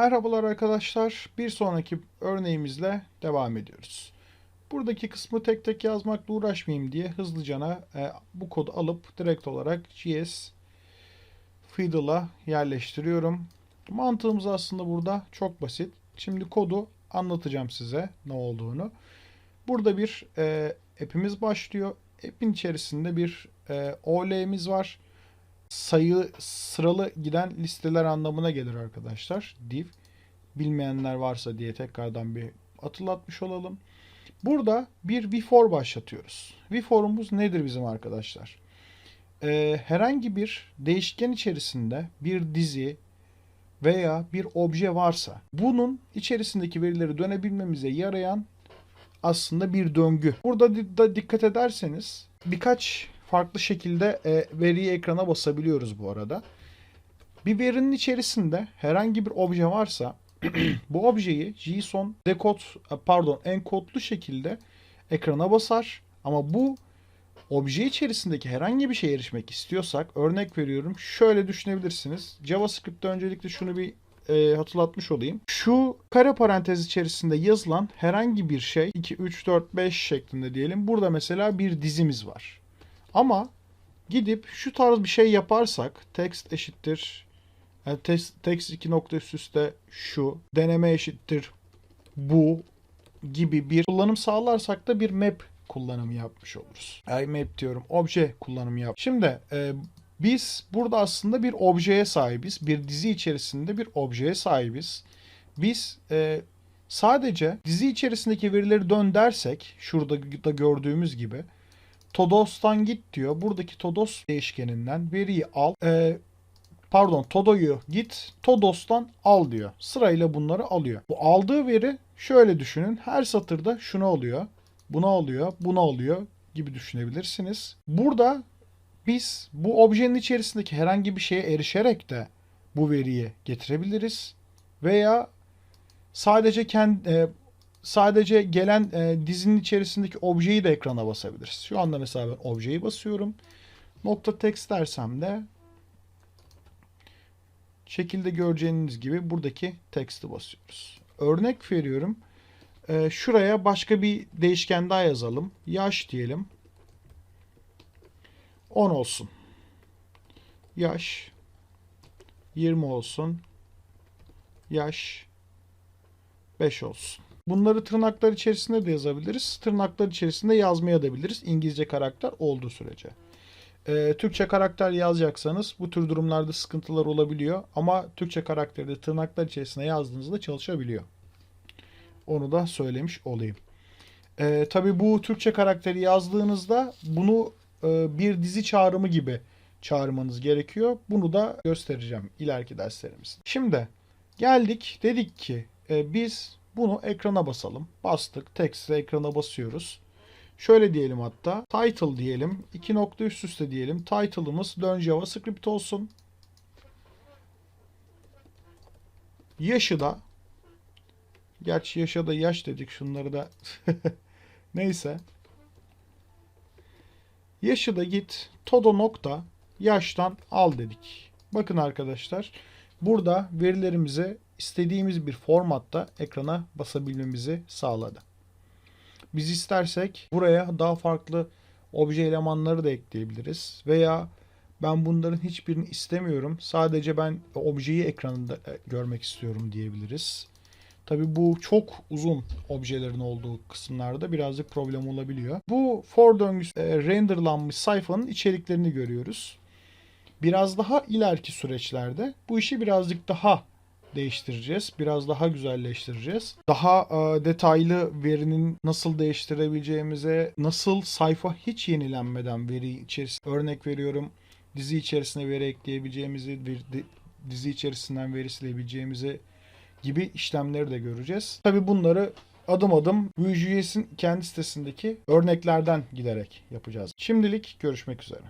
Merhabalar arkadaşlar. Bir sonraki örneğimizle devam ediyoruz. Buradaki kısmı tek tek yazmakla uğraşmayayım diye hızlıcana e, bu kodu alıp direkt olarak GS Fiddle'a yerleştiriyorum. Mantığımız aslında burada çok basit. Şimdi kodu anlatacağım size ne olduğunu. Burada bir e, app'imiz başlıyor. App'in içerisinde bir e, OL'miz var sayı sıralı giden listeler anlamına gelir arkadaşlar. Div. Bilmeyenler varsa diye tekrardan bir hatırlatmış olalım. Burada bir V4 başlatıyoruz. V4'umuz nedir bizim arkadaşlar? Ee, herhangi bir değişken içerisinde bir dizi veya bir obje varsa bunun içerisindeki verileri dönebilmemize yarayan aslında bir döngü. Burada da dikkat ederseniz birkaç farklı şekilde e, veriyi ekrana basabiliyoruz bu arada. Bir verinin içerisinde herhangi bir obje varsa bu objeyi JSON dekod e, pardon enkodlu şekilde ekrana basar. Ama bu obje içerisindeki herhangi bir şeye erişmek istiyorsak örnek veriyorum şöyle düşünebilirsiniz. JavaScript'te öncelikle şunu bir e, hatırlatmış olayım. Şu kare parantez içerisinde yazılan herhangi bir şey 2, 3, 4, 5 şeklinde diyelim. Burada mesela bir dizimiz var. Ama gidip şu tarz bir şey yaparsak text eşittir yani text, text iki nokta üst üste şu deneme eşittir bu gibi bir kullanım sağlarsak da bir map kullanımı yapmış oluruz. Ay map diyorum. Obje kullanımı yap. Şimdi e, biz burada aslında bir objeye sahibiz. Bir dizi içerisinde bir objeye sahibiz. Biz e, sadece dizi içerisindeki verileri dön dersek şurada da gördüğümüz gibi Todos'tan git diyor. Buradaki Todos değişkeninden veriyi al. Ee, pardon Todo'yu git Todos'tan al diyor. Sırayla bunları alıyor. Bu aldığı veri şöyle düşünün. Her satırda şunu alıyor. Bunu alıyor. Bunu alıyor gibi düşünebilirsiniz. Burada biz bu objenin içerisindeki herhangi bir şeye erişerek de bu veriyi getirebiliriz. Veya sadece kendi sadece gelen e, dizinin içerisindeki objeyi de ekrana basabiliriz. Şu anda mesela ben objeyi basıyorum. Nokta text dersem de şekilde göreceğiniz gibi buradaki text'i basıyoruz. Örnek veriyorum. E, şuraya başka bir değişken daha yazalım. Yaş diyelim. 10 olsun. Yaş 20 olsun. Yaş 5 olsun. Bunları tırnaklar içerisinde de yazabiliriz. Tırnaklar içerisinde yazmaya da biliriz. İngilizce karakter olduğu sürece. Ee, Türkçe karakter yazacaksanız bu tür durumlarda sıkıntılar olabiliyor. Ama Türkçe karakteri de tırnaklar içerisinde yazdığınızda çalışabiliyor. Onu da söylemiş olayım. Ee, tabii bu Türkçe karakteri yazdığınızda bunu e, bir dizi çağrımı gibi çağırmanız gerekiyor. Bunu da göstereceğim ileriki derslerimizde. Şimdi geldik dedik ki e, biz bunu ekrana basalım. Bastık. Text'e ekrana basıyoruz. Şöyle diyelim hatta. Title diyelim. İki nokta üst üste diyelim. Title'ımız dön JavaScript olsun. Yaşı da Gerçi yaşa da yaş dedik. Şunları da neyse. Yaşı da git todo nokta yaştan al dedik. Bakın arkadaşlar. Burada verilerimizi istediğimiz bir formatta ekrana basabilmemizi sağladı. Biz istersek buraya daha farklı obje elemanları da ekleyebiliriz. Veya ben bunların hiçbirini istemiyorum. Sadece ben objeyi ekranında e, görmek istiyorum diyebiliriz. Tabi bu çok uzun objelerin olduğu kısımlarda birazcık problem olabiliyor. Bu for döngüsü e, renderlanmış sayfanın içeriklerini görüyoruz. Biraz daha ileriki süreçlerde bu işi birazcık daha değiştireceğiz. Biraz daha güzelleştireceğiz. Daha e, detaylı verinin nasıl değiştirebileceğimize, nasıl sayfa hiç yenilenmeden veri içerisinde örnek veriyorum dizi içerisine veri ekleyebileceğimizi, bir di- dizi içerisinden veri silebileceğimizi gibi işlemleri de göreceğiz. Tabi bunları adım adım Vue.js'in kendi sitesindeki örneklerden giderek yapacağız. Şimdilik görüşmek üzere.